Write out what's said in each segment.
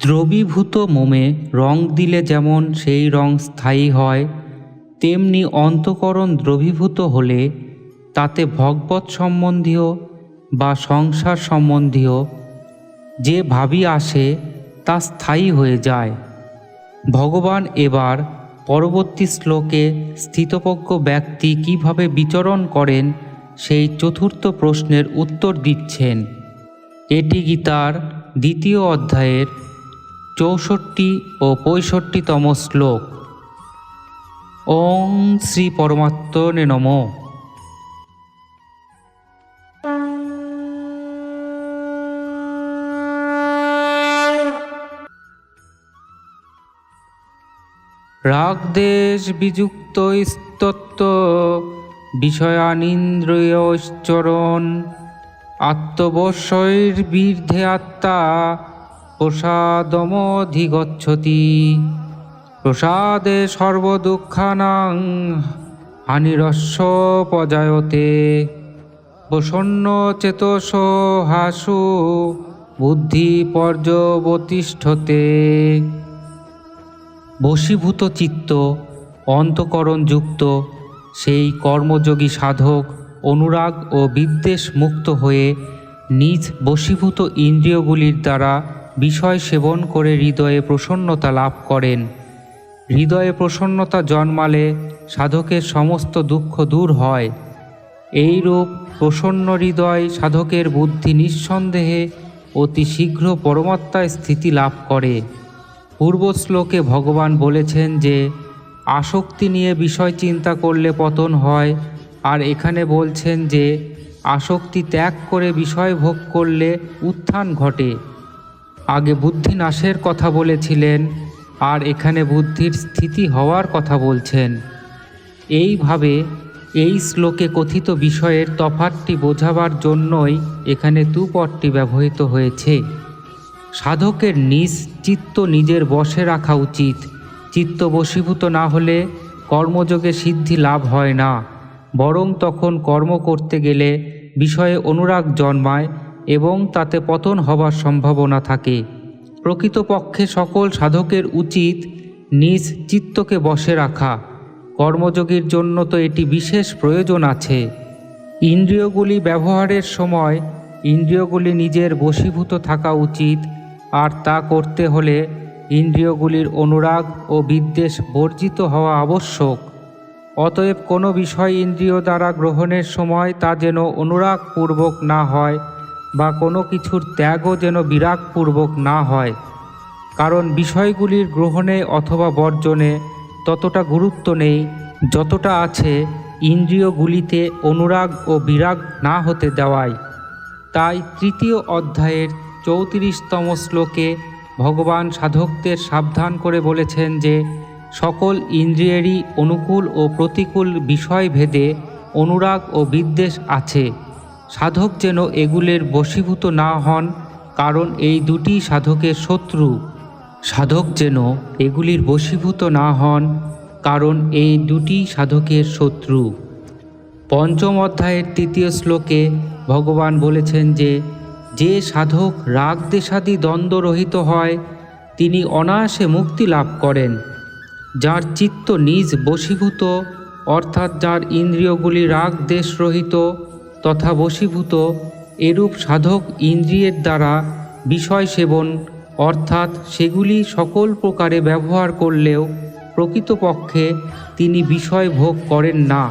দ্রবীভূত মোমে রং দিলে যেমন সেই রং স্থায়ী হয়, তেমনি অন্তকরণ দ্রবীভূত হলে তাতে ভগবত সম্বন্ধীয় বা সংসার সম্বন্ধীয় যে ভাবি আসে তা স্থায়ী হয়ে যায়। ভগবান এবার পরবর্তী শ্লোকে স্থিতপজ্ঞ ব্যক্তি কীভাবে বিচরণ করেন সেই চতুর্থ প্রশ্নের উত্তর দিচ্ছেন। এটি গীতার দ্বিতীয় অধ্যায়ের চৌষট্টি ও পঁয়ষট্টিতম শ্লোক। ওং শ্রী পরমাত্মনে নমঃ। রাগদেশ বিযুক্ত স্তত্ব বিষয়ানীন্দ্রিয়শ্চরণ। আত্মবশ্যৈর বীর্ধে আত্মা প্রসাদমধিগচ্ছতি। প্রসাদে সর্বদুঃখানাং হানিরস্য পজায়তে প্রসন্ন চেতস হাসু বুদ্ধি পর্যবতিষ্ঠতে বশীভূত চিত্ত, অন্তকরণযুক্ত, সেই কর্মযোগী সাধক অনুরাগ ও বিদ্বেষ মুক্ত হয়ে নিজ বশীভূত ইন্দ্রিয়গুলির দ্বারা বিষয় সেবন করে হৃদয়ে প্রসন্নতা লাভ করেন। হৃদয়ে প্রসন্নতা জন্মালে সাধকের সমস্ত দুঃখ দূর হয়। এইরূপ প্রসন্ন হৃদয় সাধকের বুদ্ধি নিঃসন্দেহে অতি শীঘ্র পরমাত্মায় স্থিতি লাভ করে। পূর্ব শ্লোকে ভগবান বলেছেন যে, আসক্তি নিয়ে বিষয় চিন্তা করলে পতন হয়, আর এখানে বলছেন যে, আসক্তি ত্যাগ করে বিষয় ভোগ করলে উত্থান ঘটে। আগে বুদ্ধি নাশের কথা বলেছিলেন, আর এখানে বুদ্ধির স্থিতি হওয়ার কথা বলছেন। এইভাবে এই শ্লোকে কথিত বিষয়ের তফাতটি বোঝাবার জন্যই এখানে দুপটটি ব্যবহৃত হয়েছে। সাধকের নিজ চিত্ত নিজের বশে রাখা উচিত। চিত্ত বশীভূত না হলে কর্মযোগে সিদ্ধি লাভ হয় না। বরং তখন কর্ম করতে গেলে বিষয়ে অনুরাগ জন্মায় এবং তাতে পতন হবার সম্ভাবনা থাকে। প্রকৃতপক্ষে সকল সাধকের উচিত নিজ চিত্তকে বশে রাখা। কর্মযোগীর জন্য তো এটি বিশেষ প্রয়োজন আছে। ইন্দ্রিয়গুলি ব্যবহারের সময় ইন্দ্রিয়গুলি নিজের বশীভূত থাকা উচিত, আর তা করতে হলে ইন্দ্রিয়গুলির অনুরাগ ও বিদ্বেষ বর্জিত হওয়া আবশ্যক। অতএব কোনো বিষয় ইন্দ্রিয় দ্বারা গ্রহণের সময় তা যেন অনুরাগপূর্বক না হয় বা কোনো কিছুর ত্যাগও যেন বিরাগপূর্বক না হয়। কারণ বিষয়গুলির গ্রহণে অথবা বর্জনে ততটা গুরুত্ব নেই, যতটা আছে ইন্দ্রিয়গুলিতে অনুরাগ ও বিরাগ না হতে দেওয়ায়। তাই তৃতীয় অধ্যায়ের চৌত্রিশতম শ্লোকে ভগবান সাধকদের সাবধান করে বলেছেন যে, সকল ইন্দ্রিয়েরই অনুকূল ও প্রতিকূল বিষয় ভেদে অনুরাগ ও বিদ্বেষ আছে। সাধক যেন এগুলির বশীভূত না হন, কারণ এই দুটি সাধকের শত্রু। সাধক যেন এগুলির বশীভূত না হন, কারণ এই দুটি সাধকের শত্রু। পঞ্চম অধ্যায়ের তৃতীয় শ্লোকে ভগবান বলেছেন যে যে সাধক রাগ দেশাদি দ্বন্দ্বরহিত হয়, তিনি অনায়াসে মুক্তি লাভ করেন। যার চিত্ত নিজ বশীভূত, অর্থাৎ যার ইন্দ্রিয়গুলি রাগ দেশরহিত তথা বশীভূত এরূপ সাধক ইন্দ্রিয়ের দ্বারা বিষয় সেবন, অর্থাৎ সেগুলি সকল প্রকারে ব্যবহার করলেও প্রকৃতপক্ষে তিনি বিষয় ভোগ করেন না।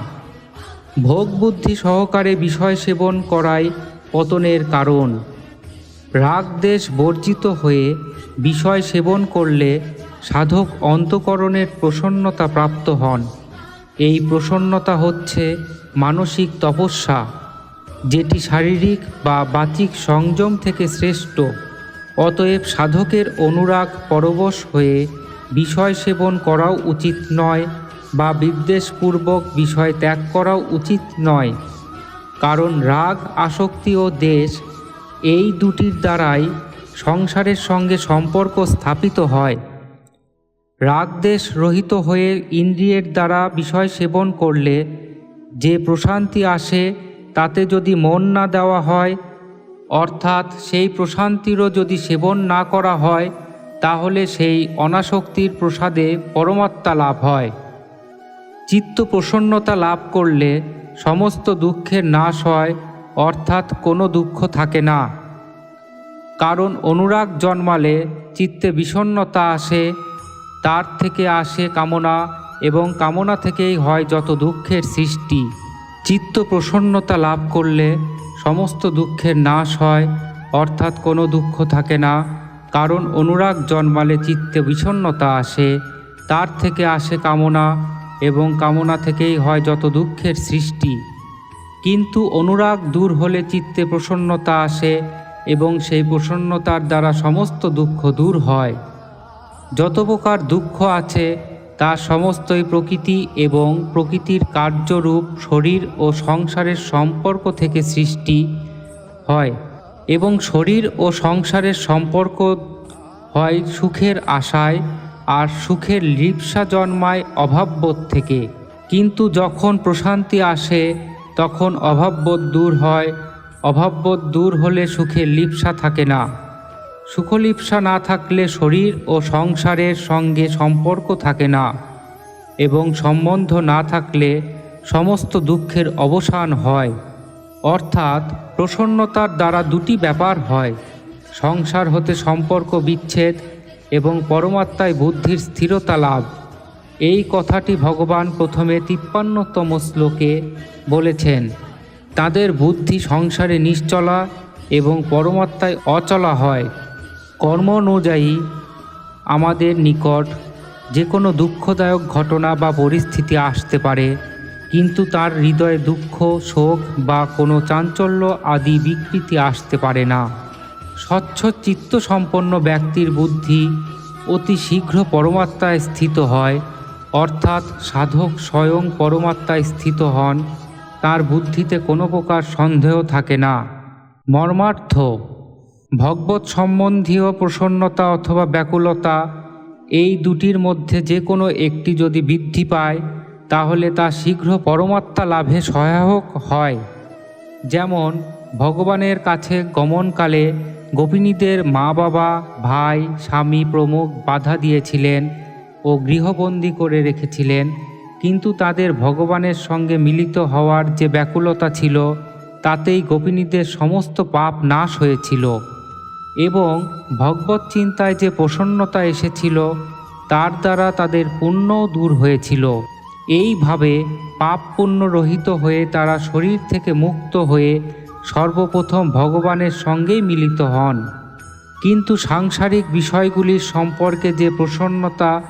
ভোগ বুদ্ধি সহকারে বিষয় সেবন করাই পতনের কারণ। রাগদেশ বর্জিত হয়ে বিষয় সেবন করলে সাধক অন্তকরণের প্রসন্নতা প্রাপ্ত হন। এই প্রসন্নতা হচ্ছে মানসিক তপস্যা। যেটি শারীরিক বা বাচিক সংযম থেকে শ্রেষ্ঠ, অতএব সাধকের অনুরাগ পরবশ হয়ে বিষয় সেবন করাও উচিত নয় বা বিদ্বেষপূর্বক বিষয় ত্যাগ করাও উচিত নয়। কারণ রাগ, আসক্তি ও দেশ এই দুটির দ্বারাই সংসারের সঙ্গে সম্পর্ক স্থাপিত হয়। রাগ দেশ রহিত হয়ে ইন্দ্রিয়ের দ্বারা বিষয় সেবন করলে যে প্রশান্তি আসে তাতে যদি মন না দেওয়া হয়, অর্থাৎ সেই প্রশান্তিরও যদি সেবন না করা হয়, তাহলে সেই অনাসক্তির প্রসাদে পরমাত্মা লাভ হয়। চিত্ত প্রসন্নতা লাভ করলে সমস্ত দুঃখের নাশ হয়, অর্থাৎ কোনো দুঃখ থাকে না। কারণ অনুরাগ জন্মালে চিত্তে বিষণ্ণতা আসে, তার থেকে আসে কামনা এবং কামনা থেকেই হয় যত দুঃখের সৃষ্টি। চিত্ত প্রসন্নতা লাভ করলে সমস্ত দুঃখের নাশ হয়। অর্থাৎ কোনো দুঃখ থাকে না। কারণ অনুরাগ জন্মালে চিত্তে বিষণ্ণতা আসে। তার থেকে আসে কামনা এবং কামনা থেকেই হয় যত দুঃখের সৃষ্টি। কিন্তু অনুরাগ দূর হলে চিত্তে প্রসন্নতা আসে এবং সেই প্রসন্নতার দ্বারা সমস্ত দুঃখ দূর হয়। যত প্রকার দুঃখ আছে তা সমস্তই প্রকৃতি এবং প্রকৃতির কার্যরূপ শরীর ও সংসারের সম্পর্ক থেকে সৃষ্টি হয় এবং শরীর ও সংসারের সম্পর্ক হয় সুখের আশায় আর সুখের লিপসা জন্মায় অভাববোধ থেকে। কিন্তু যখন প্রশান্তি আসে, তখন অভাববোধ দূর হয়। অভাববোধ দূর হলে সুখের লিপ্সা থাকে না। সুখলিপ্সা না থাকলে শরীর ও সংসারের সঙ্গে সম্পর্ক থাকে না এবং সম্বন্ধ না থাকলে সমস্ত দুঃখের অবসান হয়। অর্থাৎ প্রসন্নতার দ্বারা দুটি ব্যাপার হয়, সংসার হতে সম্পর্ক বিচ্ছেদ এবং পরমাত্মায় বুদ্ধির স্থিরতা লাভ। এই কথাটি ভগবান প্রথমে তিপ্পান্নতম শ্লোকে বলেছেন, তাদের বুদ্ধি সংসারে নিশ্চলা এবং পরমাত্মায় অচলা হয়। কর্ম অনুযায়ী আমাদের নিকট যে কোনো দুঃখদায়ক ঘটনা বা পরিস্থিতি আসতে পারে, কিন্তু তার হৃদয়ে দুঃখ, শোক বা কোনো চাঞ্চল্য আদি বিকৃতি আসতে পারে না। স্বচ্ছ চিত্ত সম্পন্ন ব্যক্তির বুদ্ধি অতি শীঘ্র পরমাত্মায় স্থিত হয়, অর্থাৎ সাধক স্বয়ং পরমাত্মায় স্থিত হন, তার বুদ্ধিতে কোনো প্রকার সন্দেহ থাকে না। মর্মার্থ ভগবত সম্বন্ধীয় প্রসন্নতা অথবা ব্যাকুলতা, এই দুটির মধ্যে যে কোনো একটি যদি বৃদ্ধি পায়, তাহলে তা শীঘ্র পরমাত্মা লাভে সহায়ক হয়। যেমন, ভগবানের কাছে গমনকালে গোপিনীদের মা বাবা ভাই, স্বামী প্রমুখ বাধা দিয়েছিলেন ও গৃহবন্দী করে রেখেছিলেন, কিন্তু তাদের ভগবানের সঙ্গে মিলিত হওয়ার যে ব্যাকুলতা ছিল, তাতেই গোপিনীদের সমস্ত পাপ নাশ হয়েছিল। এবং ভগবত চিন্তায় যে প্রসন্নতা এসেছিল, তার দ্বারা তাদের পুণ্যও দূর হয়েছিল। এইভাবে পাপ পুণ্য রহিত হয়ে তারা শরীর থেকে মুক্ত হয়ে সর্বপ্রথম ভগবানের সঙ্গেই মিলিত হন। কিন্তু সাংসারিক বিষয়গুলির সম্পর্কে যে প্রসন্নতা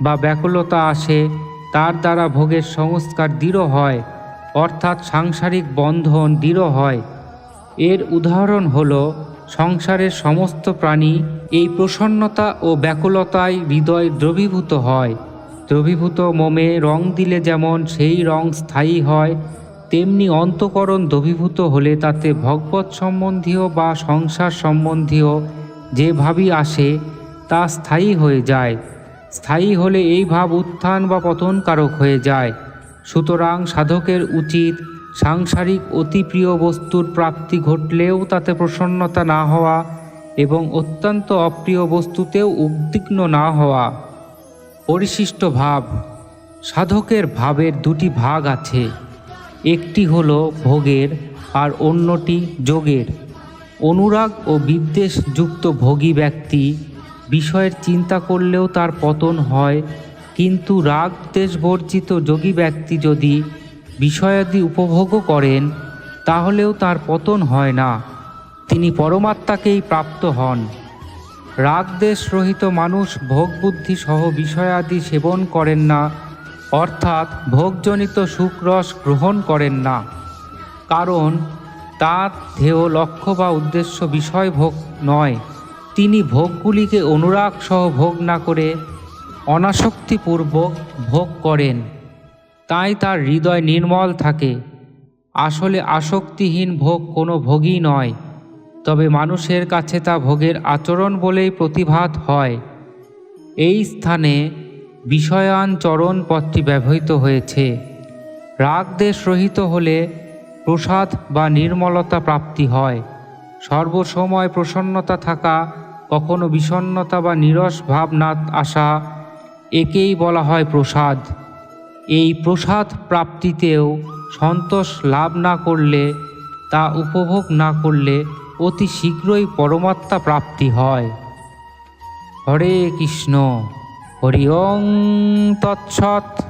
বা ব্যাকুলতা আসে, তার দ্বারা ভোগের সংস্কার দৃঢ় হয়, অর্থাৎ সাংসারিক বন্ধন দৃঢ় হয়। এর উদাহরণ হল সংসারের সমস্ত প্রাণী এই প্রসন্নতা ও ব্যাকুলতায় হৃদয় দ্রবীভূত হয়। দ্রবীভূত মোমে রং দিলে যেমন সেই রং স্থায়ী হয়, তেমনি অন্তকরণ দ্রবীভূত হলে তাতে ভগবত সম্বন্ধীয় বা সংসার সম্বন্ধীয় যে ভাবই আসে, তা স্থায়ী হয়ে যায়। স্থায়ী হলে এই ভাব উত্থান বা পতনকারক হয়ে যায়। সুতরাং সাধকের উচিত সাংসারিক অতি প্রিয় বস্তুর প্রাপ্তি ঘটলেও তাতে প্রসন্নতা না হওয়া এবং অত্যন্ত অপ্রিয় বস্তুতেও উদ্বিগ্ন না হওয়া। পরিশিষ্ট ভাব, সাধকের ভাবের দুটি ভাগ আছে। একটি হল ভোগের আর অন্যটি যোগের। অনুরাগ ও বিদ্বেষ যুক্ত ভোগী ব্যক্তি বিষয়ের চিন্তা করলেও তার পতন হয়, কিন্তু রাগ দেশ বর্জিত যোগী ব্যক্তি যদি বিষয়াদি উপভোগও করেন, তাহলেও তার পতন হয় না। তিনি পরমাত্মাকেই প্রাপ্ত হন। রাগদেশ রহিত মানুষ ভোগ বুদ্ধি সহ বিষয়াদি সেবন করেন না, অর্থাৎ ভোগজনিত সুখরস গ্রহণ করেন না। কারণ তার ধেয় লক্ষ্য বা উদ্দেশ্য বিষয় ভোগ নয়। তিনি ভোগগুলিকে অনুরাগ সহ ভোগ না করে অনাসক্তিপূর্বক ভোগ করেন। তাই তার হৃদয় নির্মল থাকে। আসলে আসক্তিহীন ভোগ কোনো ভোগই নয়, তবে মানুষের কাছে তা ভোগের আচরণ বলেই প্রতিভাত হয়। এই স্থানে বিষয়ান চরণ পথটি ব্যবহৃত হয়েছে। রাগ দেশ রহিত হলে প্রসাদ বা নির্মলতা প্রাপ্তি হয়। সর্বসময় প্রসন্নতা থাকা, কখনো বিষণ্ণতা বা নিরস ভাব না আসা, একেই বলা হয় প্রসাদ। এই প্রসাদ প্রাপ্তিতেও সন্তোষ লাভ না করলে, তা উপভোগ না করলে অতি শীঘ্রই পরমাত্মা প্রাপ্তি হয়। হরে কৃষ্ণ, হরি ওং তৎসৎ।